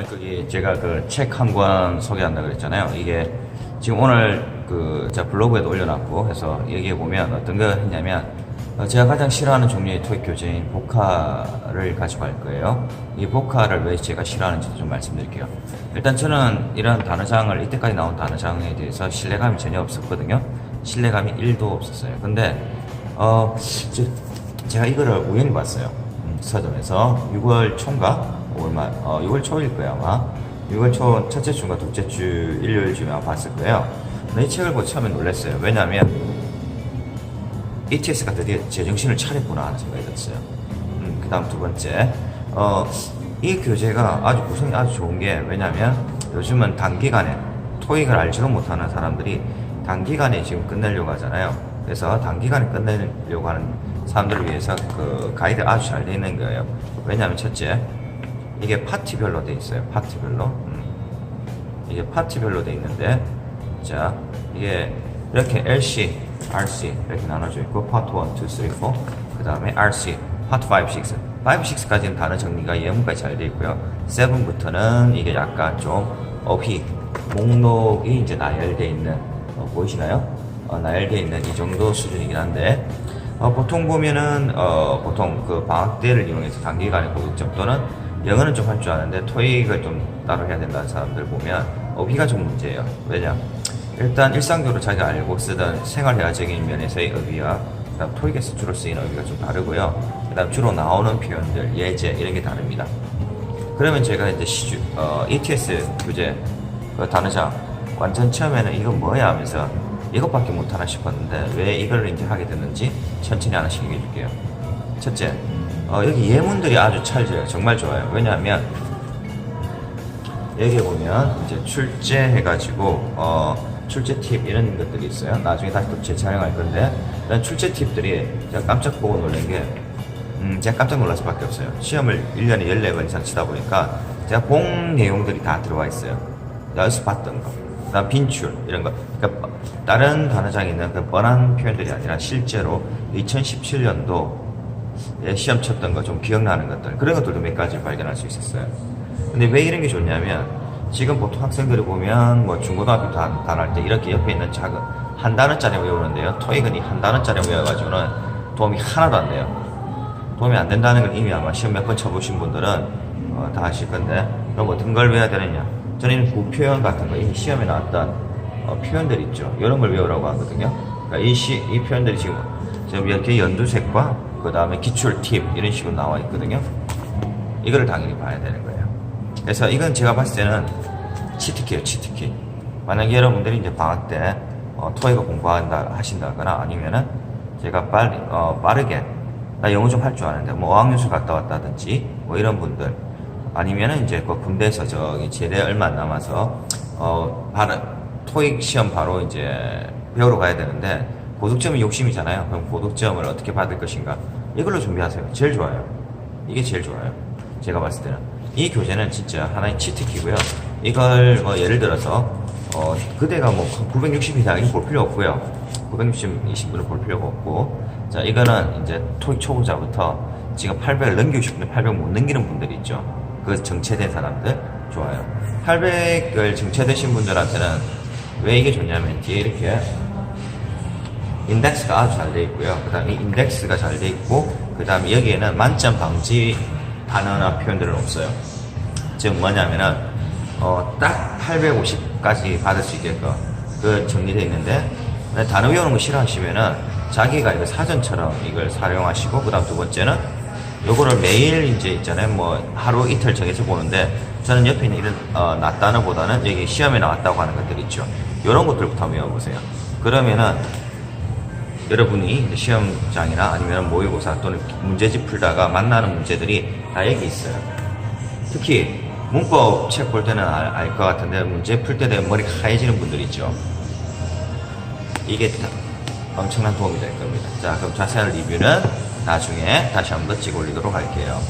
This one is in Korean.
거기 제가 그 책 한 권 소개한다 그랬잖아요. 이게 지금 오늘 그 제가 블로그에도 올려놨고 해서 얘기해 보면 어떤 거 했냐면 어, 제가 가장 싫어하는 종류의 토익 교재인 복화를 가지고 할 거예요. 이 복화를 왜 제가 싫어하는지 좀 말씀드릴게요. 일단 저는 이런 단어장을 이때까지 나온 단어장에 대해서 신뢰감이 전혀 없었거든요. 신뢰감이 1도 없었어요. 근데 어 저- 제가 이거를 우연히 봤어요. 음, 서점에서 6월 초인가? 5월 말, 어, 6월 초일 거야 아마. 6월 초 첫째 주인가 둘째 주 일요일쯤에 아마 봤을 거예요. 근데 이 책을 보고 처음에 놀랐어요. 왜냐하면 ETS가 드디어 제정신을 차렸구나 하는 생각이 들었어요. 음, 그 다음 두 번째, 어, 이 교재가 아주 구성이 아주 좋은 게 왜냐면 요즘은 단기간에 토익을 알지도 못하는 사람들이 단기간에 지금 끝내려고 하잖아요. 그래서 단기간에 끝내려고 하는 사람들을 위해서 그 가이드 아주 잘돼 있는 거예요. 왜냐하면 첫째, 이게 파티별로 돼 있어요. 파티별로. 음. 이게 파티별로 돼 있는데 자 이게 이렇게 LC, RC 이렇게 나눠져 있고 파트 1, 2, 3, 4 그 다음에 RC, 파트 5, 6 5, 6까지는 단어 정리가 예문까지 잘 돼 있고요 7부터는 이게 약간 좀 어휘 목록이 이제 나열돼 있는 어, 보이시나요? 어, 나열돼 있는 이 정도 수준이긴 한데 어, 보통 보면은 어, 보통 그 방학 때를 이용해서 단기간에 고득점 또는 영어는 좀 할 줄 아는데 토익을 좀 따로 해야 된다는 사람들 보면 어휘가 좀 문제예요. 왜냐? 일단 일상적으로 자기가 알고 쓰던 생활회화적인 면에서의 어휘와 그다음 토익에서 주로 쓰이는 어휘가 좀 다르고요. 그다음 주로 나오는 표현들, 예제 이런 게 다릅니다. 그러면 제가 이제 시주, 어, ETS 교재 그 단어장 완전 처음에는 이건 뭐야 하면서 이것밖에 못하나 싶었는데 왜 이걸 이제 하게 됐는지 천천히 하나씩 얘기해 줄게요. 첫째, 어, 여기 예문들이 아주 찰져요. 정말 좋아요. 왜냐하면 여기 보면 이제 출제 해가지고 어, 출제 팁 이런 것들이 있어요. 나중에 다시 또 재촬영할 건데 이런 출제 팁들이 제가 깜짝 보고 놀란 게 음, 제가 깜짝 놀랄 수밖에 없어요. 시험을 1년에 14번 이상 치다 보니까 제가 본 내용들이 다 들어와 있어요. 연습 봤던 거. 그다음 빈출 이런 거. 그러니까 다른 단어장에 있는 그 뻔한 표현들이 아니라 실제로 2017년도 예, 시험 쳤던 거 좀 기억나는 것들 그런 것들도 몇 가지 발견할 수 있었어요. 근데 왜 이런 게 좋냐면 지금 보통 학생들이 보면 뭐 중고등학교 단, 단할 때 이렇게 옆에 있는 작은 한 단어짜리 외우는데요. 토익은 이 한 단어짜리 외워가지고는 도움이 하나도 안 돼요. 도움이 안 된다는 걸 이미 아마 시험 몇 번 쳐보신 분들은 어, 다 아실 건데 그럼 어떤 걸 외워야 되느냐? 저는 구표현 같은 거 이미 시험에 나왔던 어, 표현들 있죠. 이런 걸 외우라고 하거든요. 그러니까 이, 시, 이 표현들이 지금 지금 이렇게 연두색과 그 다음에 기출 팁 이런 식으로 나와 있거든요. 이거를 당연히 봐야 되는 거예요. 그래서 이건 제가 봤을 때는 치트키예요, 치트키. 만약에 여러분들이 이제 방학 때 어, 토익을 공부한다 하신다거나 아니면은 제가 빨리 어, 빠르게 나 영어 좀 할 줄 아는데 뭐 어학연수 갔다 왔다든지 뭐 이런 분들 아니면은 이제 그 군대에서 저기 제대 얼마 안 남아서 어 바로 토익 시험 바로 이제 배우러 가야 되는데 고득점이 욕심이잖아요. 그럼 고득점을 어떻게 받을 것인가 이걸로 준비하세요. 제일 좋아요. 이게 제일 좋아요. 제가 봤을 때는 이 교재는 진짜 하나의 치트키고요. 이걸 뭐 예를 들어서 어 그대가 뭐 960 이상이 볼 필요 없고요. 960 20분을 볼 필요가 없고 자 이거는 이제 토익 초보자부터 지금 800을 넘기고 싶은데 800 못 넘기는 분들이 있죠. 그 정체된 사람들 좋아요. 800을 정체되신 분들한테는 왜 이게 좋냐면 뒤에 이렇게 인덱스가 아주 잘 돼 있고요. 그 다음에 인덱스가 잘 돼 있고, 그 다음에 여기에는 만점 방지 단어나 표현들은 없어요. 즉 뭐냐면은, 어, 딱 850까지 받을 수 있게끔 그 정리되어 있는데, 단어 외우는 거 싫어하시면은 자기가 이거 사전처럼 이걸 사용하시고, 그 다음 두 번째는 요거를 매일 이제 있잖아요. 뭐 하루 이틀 정해서 보는데, 저는 옆에 있는 이런, 어, 낮 단어보다는 여기 시험에 나왔다고 하는 것들 있죠. 이런 것들부터 한번 외워보세요. 그러면은 여러분이 시험장이나 아니면 모의고사 또는 문제집 풀다가 만나는 문제들이 다 여기 있어요. 특히 문법 책 볼 때는 알 것 같은데 문제 풀 때 되면 머리 하얘지는 분들 있죠. 이게 다 엄청난 도움이 될 겁니다. 자, 그럼 자세한 리뷰는 나중에 다시 한번 찍어 올리도록 할게요.